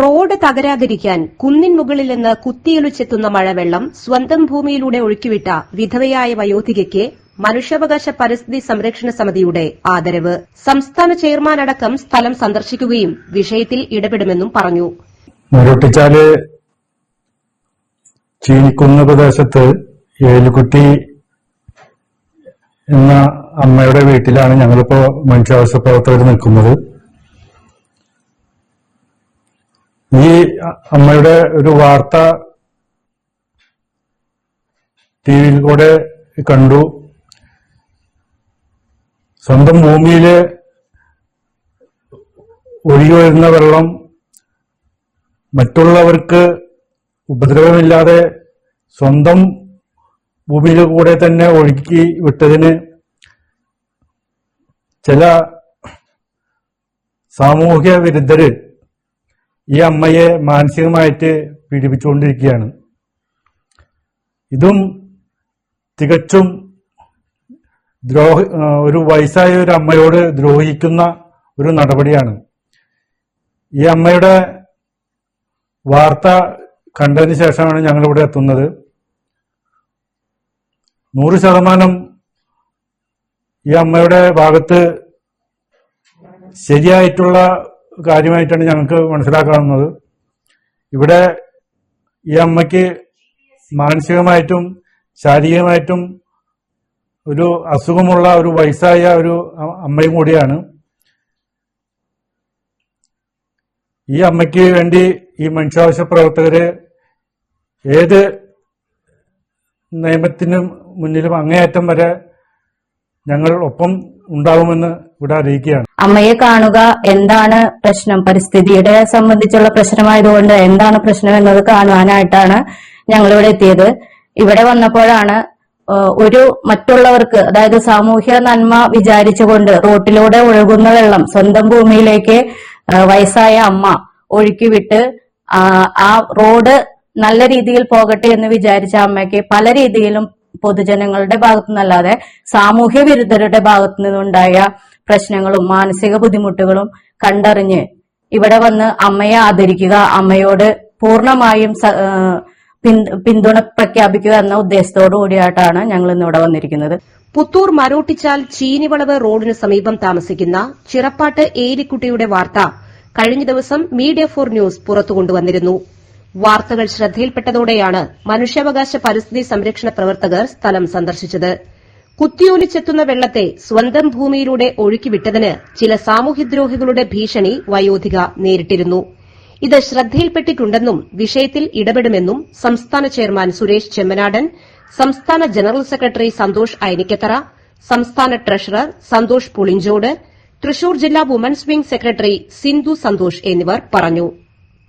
Road തകരാതിരിക്കാൻ കുന്നിൻ മുകളിൽ നിന്ന് കുത്തിയൊലിച്ചെത്തുന്ന മഴവെള്ളം സ്വന്തം ഭൂമിയിലൂടെ ഒഴുക്കിവിട്ട വിധവയായ വയോധികയ്ക്ക് മനുഷ്യാവകാശ പരിസ്ഥിതി സംരക്ഷണ സമിതിയുടെ ആദരവ്. സംസ്ഥാന ചെയർമാൻ അടക്കം സ്ഥലം സന്ദർശിക്കുകയും വിഷയത്തിൽ ഇടപെടുമെന്നും പറഞ്ഞു. മുരട്ടിച്ചാൽ ചീനിക്കുന്ന് പ്രദേശത്ത് ഏലുകുട്ടി എന്ന അമ്മയുടെ വീട്ടിലാണ് ഞങ്ങളിപ്പോ മനുഷ്യാവകാശ പ്രവർത്തകർ നിൽക്കുന്നത്. ഈ അമ്മയുടെ ഒരു വാർത്ത ടി വിയിൽ കൂടെ കണ്ടു. സ്വന്തം ഭൂമിയിൽ ഒഴുകി വരുന്ന വെള്ളം മറ്റുള്ളവർക്ക് ഉപദ്രവമില്ലാതെ സ്വന്തം ഭൂമിയിൽ കൂടെ തന്നെ ഒഴുക്കി വിട്ടതിന് ചില സാമൂഹ്യ വിരുദ്ധര് ഈ അമ്മയെ മാനസികമായിട്ട് പീഡിപ്പിച്ചുകൊണ്ടിരിക്കുകയാണ്. ഇതും തികച്ചും ദ്രോഹ ഒരു വയസ്സായ ഒരു അമ്മയോട് ദ്രോഹിക്കുന്ന ഒരു നടപടിയാണ്. ഈ അമ്മയുടെ വാർത്ത കണ്ടതിന് ശേഷമാണ് ഞങ്ങൾ ഇവിടെ എത്തുന്നത്. നൂറ് ശതമാനം ഈ അമ്മയുടെ ഭാഗത്ത് ശരിയായിട്ടുള്ള കാര്യമായിട്ടാണ് ഞങ്ങൾക്ക് മനസ്സിലാക്കാവുന്നത്. ഇവിടെ ഈ അമ്മയ്ക്ക് മാനസികമായിട്ടും ശാരീരികമായിട്ടും ഒരു അസുഖമുള്ള ഒരു വയസ്സായ ഒരു അമ്മയും കൂടിയാണ്. ഈ അമ്മയ്ക്ക് വേണ്ടി ഈ മനുഷ്യാവശ്യ പ്രവർത്തകര് ഏത് നിയമത്തിനും മുന്നിലും അങ്ങേയറ്റം വരെ ഞങ്ങൾ ഒപ്പം ഉണ്ടാവുമെന്ന് ഇവിടെ അറിയിക്കുകയാണ് അമ്മയെ കാണുക എന്താണ് പ്രശ്നം? പരിസ്ഥിതിയുടെ സംബന്ധിച്ചുള്ള പ്രശ്നമായതുകൊണ്ട് എന്താണ് പ്രശ്നം എന്നത് കാണുവാനായിട്ടാണ് ഞങ്ങൾ ഇവിടെ എത്തിയത്. ഇവിടെ വന്നപ്പോഴാണ് ഒരു മറ്റുള്ളവർക്ക് അതായത് സാമൂഹ്യ നന്മ വിചാരിച്ചുകൊണ്ട് റോട്ടിലൂടെ ഒഴുകുന്ന വെള്ളം സ്വന്തം ഭൂമിയിലേക്ക് വയസ്സായ അമ്മ ഒഴുക്കിവിട്ട് ആ റോഡ് നല്ല രീതിയിൽ പോകട്ടെ എന്ന് വിചാരിച്ച അമ്മയ്ക്ക് പല രീതിയിലും പൊതുജനങ്ങളുടെ ഭാഗത്തു നിന്നല്ലാതെ സാമൂഹ്യ വിരുദ്ധരുടെ ഭാഗത്തു നിന്നുണ്ടായ പ്രശ്നങ്ങളും മാനസിക ബുദ്ധിമുട്ടുകളും കണ്ടറിഞ്ഞ് ഇവിടെ വന്ന് അമ്മയെ ആദരിക്കുക അമ്മയോട് പൂർണമായും പിന്തുണ പ്രഖ്യാപിക്കുക എന്ന ഉദ്ദേശത്തോടു കൂടിയായിട്ടാണ് ഞങ്ങൾ ഇന്ന് ഇവിടെ വന്നിരിക്കുന്നത്. പുത്തൂർ മരോട്ടിച്ചാൽ ചീനിവളവ് റോഡിന് സമീപം താമസിക്കുന്ന ചിറപ്പാട്ട് ഏലിക്കുട്ടിയുടെ വാർത്ത കഴിഞ്ഞ ദിവസം മീഡിയ ഫോർ ന്യൂസ് പുറത്തുകൊണ്ടുവന്നിരുന്നു. വാർത്തകൾ ശ്രദ്ധയിൽപ്പെട്ടതോടെയാണ് മനുഷ്യാവകാശ പരിസ്ഥിതി സംരക്ഷണ പ്രവർത്തകർ സ്ഥലം സന്ദർശിച്ചത്. കുത്തിയൊലിച്ചെത്തുന്ന വെള്ളത്തെ സ്വന്തം ഭൂമിയിലൂടെ ഒഴുക്കിവിട്ടതിന് ചില സാമൂഹ്യദ്രോഹികളുടെ ഭീഷണി വയോധിക നേരിട്ടിരുന്നു. ഇത് ശ്രദ്ധയിൽപ്പെട്ടിട്ടുണ്ടെന്നും വിഷയത്തിൽ ഇടപെടുമെന്നും സംസ്ഥാന ചെയർമാൻ സുരേഷ് ചെമ്മനാടൻ സംസ്ഥാന ജനറൽ സെക്രട്ടറി സന്തോഷ് ഐനിക്കത്തറ സംസ്ഥാന ട്രഷറർ സന്തോഷ് പുളിഞ്ചോട് തൃശൂർ ജില്ലാ women's wing secretary Sindhu Santhosh എന്നിവർ പറഞ്ഞു.